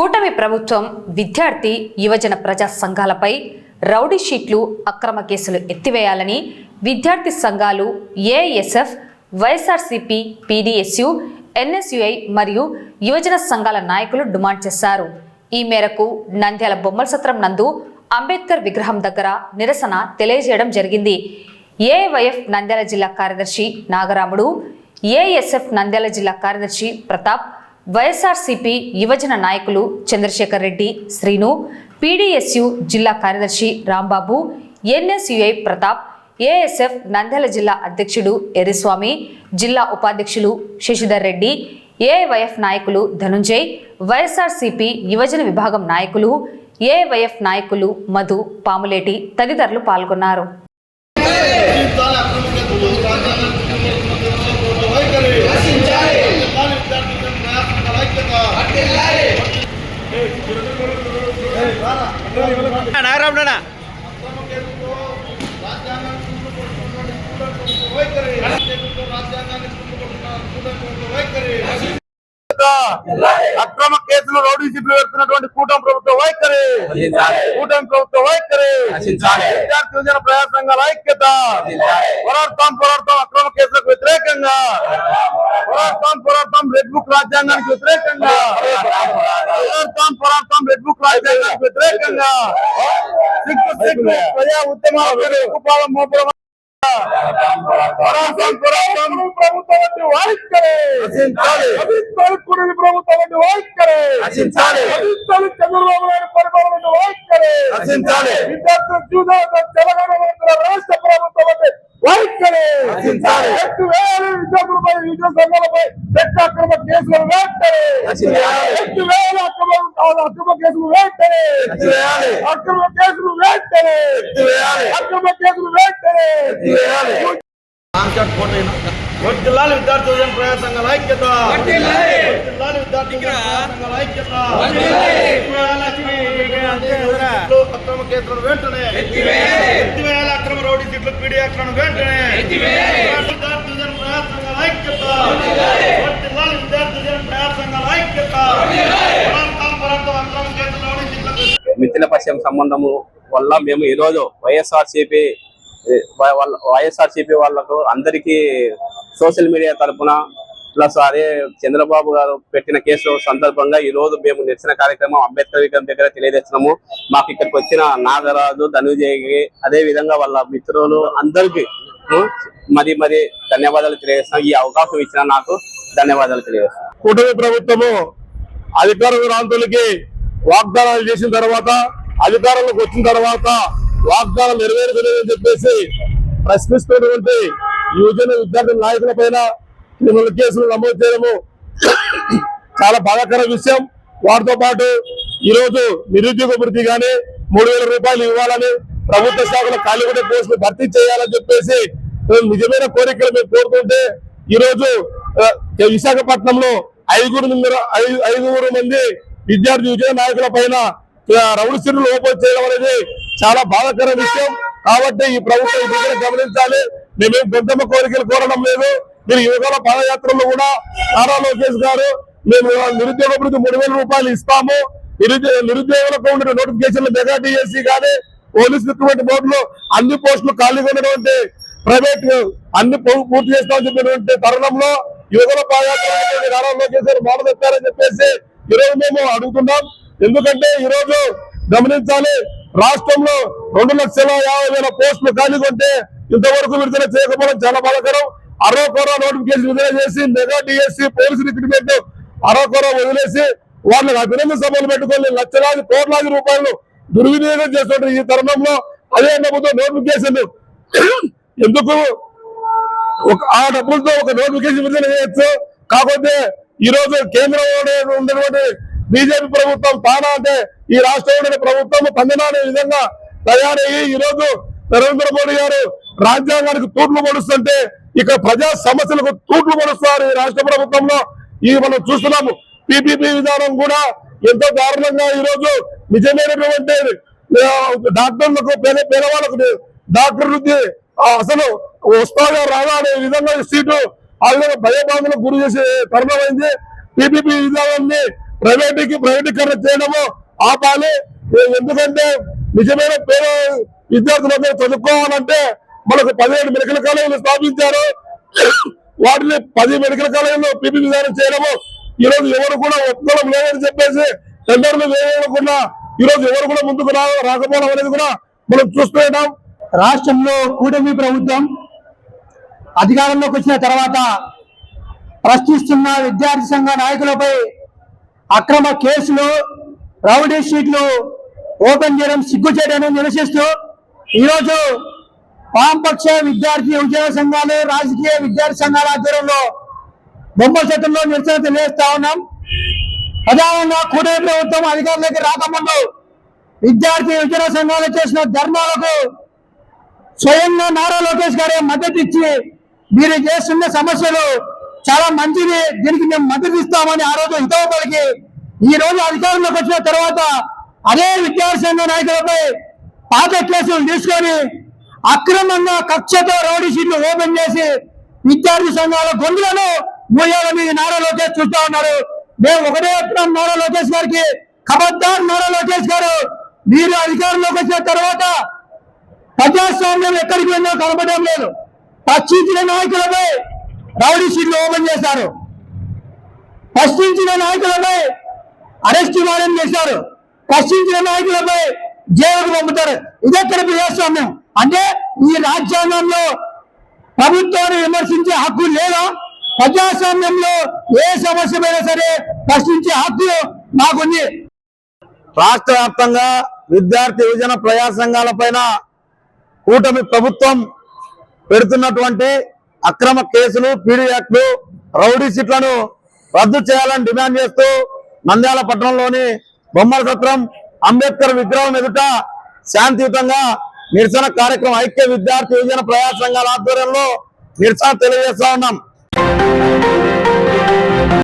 కూటమి ప్రభుత్వం విద్యార్థి యువజన ప్రజా సంఘాలపై రౌడీ షీట్లు అక్రమ కేసులు ఎత్తివేయాలని విద్యార్థి సంఘాలు ఏఎస్ఎఫ్ వైఎస్ఆర్సీపీ పీడీఎస్యు ఎన్ఎస్యుఐ మరియు యువజన సంఘాల నాయకులు డిమాండ్ చేశారు. ఈ మేరకు నంద్యాల బొమ్మల సత్రం నందు అంబేద్కర్ విగ్రహం దగ్గర నిరసన తెలియజేయడం జరిగింది. ఏవైఎఫ్ నంద్యాల జిల్లా కార్యదర్శి నాగరాముడు ఏఎస్ఎఫ్ నంద్యాల జిల్లా కార్యదర్శి ప్రతాప్ వైఎస్ఆర్సీపీ యువజన నాయకులు చంద్రశేఖర్ రెడ్డి శ్రీను పీడీఎస్యు జిల్లా కార్యదర్శి రాంబాబు ఎన్ఎస్యుఐ ప్రతాప్ ఏఎస్ఎఫ్ నంద్యాల జిల్లా అధ్యక్షుడు ఎరిస్వామి జిల్లా ఉపాధ్యక్షులు శశిధర్ రెడ్డి ఏవైఎఫ్ నాయకులు ధనుంజయ్ వైఎస్ఆర్సీపీ యువజన విభాగం నాయకులు ఏవైఎఫ్ నాయకులు మధు పాములేటి తదితరులు పాల్గొన్నారు. అక్రమ కేసులు రౌడీ షీట్లు పెడుతున్నటువంటి కూటమి ప్రభుత్వ వైఖరి. కూటమి ప్రభుత్వ వైఖరి. విద్యార్థి యువజన ప్రజా సంఘాల ఐక్యత పోరాడతాం పోరాడతాం అక్రమ కేసులకు వ్యతిరేకంగా పోరాడతాం పోరాడతాం రెడ్ బుక్ రాజ్యాంగానికి వ్యతిరేకంగా పోరాడతాం పోరాడతాం రెడ్ బుక్ రాజ్యాంగానికి వ్యతిరేకంగా సిగ్గు సిగ్గు ప్రజా ఉద్యమాలు కుపాలం మోపడం పోరాడతాం పోరాడతాం ప్రభుత్వం వంటి వైఖరి అభిస్తాలు ప్రభుత్వం వంటి వైఖరి రచించాలి. అభిస్తాలు చంద్రబాబు నాయుడు పరిపాలన వంటి రచించాలి. విద్యార్థుల జీవితాలతో తెలంగాణ రాష్ట్ర ప్రభుత్వం వైఖరి రచించాలి. ఎత్తు వేయాలి విద్యార్థులపై విద్యా సంఘాలపై పెద్ద అక్రమ కేసులు రచించాలి. ఎత్తు వేయాలి అక్రమ అక్రమ కేసులు ఎత్తివేయాలి. అక్రమ కేసులు ఎత్తివేయాలి. అక్రమ కేసులు. వర్దిల్లాలి వర్దిల్లాలి విద్యార్థి యువజన ప్రజా సంఘాల ఐక్యత. అక్రమ కేసులను వెంటనే. అక్రమ రౌడీ సీట్లు పీడీ అక్రమం వెంటనే. విద్యార్థి యువజన ప్రజా సంఘాల ఐక్యత. వర్దిల్లాలి విద్యార్థి యువజన ప్రజా సంఘాల ఐక్యత. పోరాడతాం పోరాడతాం అక్రమ కేసులు రౌడీ సీట్లకు మిథిల పశ్చిమ సంబంధము వల్ల మేము ఈరోజు వైఎస్ఆర్సీపీ వైఎస్ఆర్సీపీ వాళ్ళకు అందరికీ సోషల్ మీడియా తరపున ప్లస్ అదే చంద్రబాబు గారు పెట్టిన కేసు సందర్భంగా ఈ రోజు మేము నిరసన కార్యక్రమం అంబేద్కర్ విగ్రహం దగ్గర తెలియజేస్తున్నాము. మాకు ఇక్కడికి వచ్చిన నాగరాజు ధనుజయ్కి అదే విధంగా వాళ్ళ మిత్రులు అందరికీ మరి మరి ధన్యవాదాలు తెలియజేస్తున్నాం. ఈ అవకాశం ఇచ్చిన నాకు ధన్యవాదాలు తెలియజేస్తున్నాం. కూటమి ప్రభుత్వము అధికార ప్రాంతాలకి వాగ్దానాలు చేసిన తర్వాత అధికారంలోకి వచ్చిన తర్వాత వాగ్దానం నెరవేరుతుందని చెప్పేసి ప్రశ్నిస్తున్నటువంటి యువజన విద్యార్థుల నాయకుల పైన క్రిమినల్ కేసులు నమోదు చేయడము చాలా బాధాకర విషయం. వాటితో పాటు ఈరోజు నిరుద్యోగ వృత్తి కానీ మూడు వేల రూపాయలు ఇవ్వాలని ప్రభుత్వ శాఖలో ఖాళీ ఉండే పోస్టులు భర్తీ చేయాలని చెప్పేసి నిజమైన కోరికలు మేము కోరుతుంటే ఈరోజు విశాఖపట్నంలో ఐదుగురు ఐదు- ఐదుగురు మంది విద్యార్థి విజయ నాయకుల పైన రౌడి సిరులు ఓపెన్ చేయడం అనేది చాలా బాధాకర విషయం. కాబట్టి ఈ ప్రభుత్వం ఈ గమనించాలి. మేమేం పెద్దమ్మ కోరికలు కోరడం లేదు. మీరు యువకుల పాదయాత్రలో కూడా నారా లోకేష్ గారు మేము నిరుద్యోగ అభివృద్ధి మూడు వేల రూపాయలు ఇస్తాము. నిరుద్యోగ నిరుద్యోగులకు ఉండే నోటిఫికేషన్లు మెగా డిఎస్సి కానీ పోలీస్ రిక్రూట్మెంట్ బోర్డులో అన్ని పోస్టులు ఖాళీగా ఉన్నటువంటి ప్రైవేట్ అన్ని పూర్తి చేస్తామని చెప్పినటువంటి తరుణంలో యువకుల పాదయాత్ర నారా లోకేష్ గారు మాట చెప్పేసి ఈరోజు మేము అడుగుతున్నాం. ఎందుకంటే ఈరోజు గమనించాలి రాష్ట్రంలో రెండు లక్షల యాభై వేల పోస్టులు ఖాళీగా ఉంటే ఇంతవరకు విడుదల చేయకపోవడం చాలా బాధాకరం. అరవకొర నోటిఫికేషన్ విడుదల చేసి మెగా డిఎస్సి పోలీసు రిక్రూట్మెంట్ అరవకొర వదిలేసి వాళ్ళకి అభినందన సభలు పెట్టుకొని లక్షలాది కోట్లాది రూపాయలు దుర్వినియోగం చేస్తున్న ఈ తరుణంలో అదే నమ్ముతో నోటిఫికేషన్ ఎందుకు? ఆ డబ్బులతో ఒక నోటిఫికేషన్ విడుదల చేయొచ్చు. కాకపోతే ఈ రోజు కేంద్రంలో ఉన్నటువంటి బీజేపీ ప్రభుత్వం తానా అంటే ఈ రాష్ట్రంలో ప్రభుత్వం తందనాడే విధంగా తయారయ్యి ఈ రోజు నరేంద్ర మోడీ గారు రాజ్యాంగానికి తూట్లు పొడుస్తుంటే ఇక ప్రజా సమస్యలకు తూట్లు పొడుస్తారు ఈ రాష్ట్ర ప్రభుత్వంలో. ఈ మనం చూస్తున్నాము. పిపిపి విధానం కూడా ఎంతో దారుణంగా ఈ రోజు నిజమైనటువంటి డాక్టర్లకు పేద పేదవాళ్ళకు డాక్టర్ అసలు వస్తాగా రాదా అనే విధంగా సీటు ఆ విధంగా భయబాధలకు గురి చేసే తరుణమైంది పిపిపి విధానాన్ని ప్రైవేటీకి ప్రైవేటీకరణ చేయడము ఆపాలి. ఎందుకంటే నిజమైన పేద విద్యార్థులందరూ చదువుకోవాలంటే మనకు పదిహేడు మెడికల్ కాలేజీలు స్థాపించారు. వాటిని పది మెడికల్ కాలేజీలో పిపి విధానం చేయడము. ఈ రోజు ఎవరు కూడా ఒప్పుకోవడం లేదని చెప్పేసి టెండర్లు వేయకుండా ఈ రోజు ఎవరు కూడా ముందుకు రా రాకపోవడం అనేది కూడా మనం చూస్తున్నాం రాష్ట్రంలో కూటమి ప్రభుత్వం అధికారంలోకి వచ్చిన తర్వాత ప్రశ్నిస్తున్న విద్యార్థి సంఘ నాయకులపై అక్రమ కేసులు రౌడీ షీట్లు ఓపెన్ చేయడం సిగ్గు చేయడం నిరసిస్తూ ఈరోజు వామపక్ష విద్యార్థి ఉద్యోగ సంఘాలు రాజకీయ విద్యార్థి సంఘాల ఆధ్వర్యంలో బొమ్మ చట్టంలో నిరసన తెలియజేస్తా ఉన్నాం. ప్రధానంగా కూటమి ప్రభుత్వం అధికారంలోకి రాకముందు విద్యార్థి ఉద్యోగ సంఘాలు చేసిన ధర్నాలకు స్వయంగా నారా లోకేష్ గారే మద్దతు ఇచ్చి మీరు చేస్తున్న సమస్యలు చాలా మంచిది. దీనికి మేము మద్దతు ఇస్తామని ఆ రోజు హితవు పలికి ఈ రోజు అధికారంలోకి వచ్చిన తర్వాత అదే విద్యార్థి సంఘ నాయకులపై పాత కేసులు తీసుకొని అక్రమంగా కక్షతో రౌడీ షీట్లు ఓపెన్ చేసి విద్యార్థి సంఘాల గొంతులను మూయాలని నారా లోకేష్ చూస్తా ఉన్నారు. మేము ఒకటే చెప్తున్నాం నారా లోకేష్ గారికి. ఖబర్దార్ నారా లోకేష్ గారు. మీరు అధికారంలోకి వచ్చిన తర్వాత ప్రజాస్వామ్యం ఎక్కడికి వెళ్ళో కనపడడం లేదు. ప్రశ్నించిన నాయకులపై రౌడీ షీట్లు ఓపెన్ చేశారు. ప్రశ్నించిన నాయకులపై అరెస్ట్ వారెంట్ చేశారు. ప్రశ్నించిన నాయకులపై జైలుకు పంపుతారు. ఇదెక్కడ ప్రజాస్వామ్యం? అంటే ఈ రాజ్యాంగంలో ప్రభుత్వాన్ని విమర్శించే హక్కు లేదా? ప్రజాస్వామ్యంలో ఏ సమస్యమైనా సరే ప్రశ్నించే హక్కు మాకుంది రాష్ట్ర వ్యాప్తంగా విద్యార్థి యువజన ప్రజా సంఘాల పైన కూటమి ప్రభుత్వం పెడుతున్నటువంటి అక్రమ కేసులు పీడీ యాక్ట్లు రౌడీ సీట్లను రద్దు చేయాలని డిమాండ్ చేస్తూ నంద్యాల పట్టణంలోని బొమ్మల సత్రం అంబేద్కర్ విగ్రహం ఎదుట శాంతియుతంగా నిరసన కార్యక్రమం ఐక్య విద్యార్థి యువజన ప్రజా సంఘాల ఆధ్వర్యంలో నిరసన తెలియజేస్తా ఉన్నాం.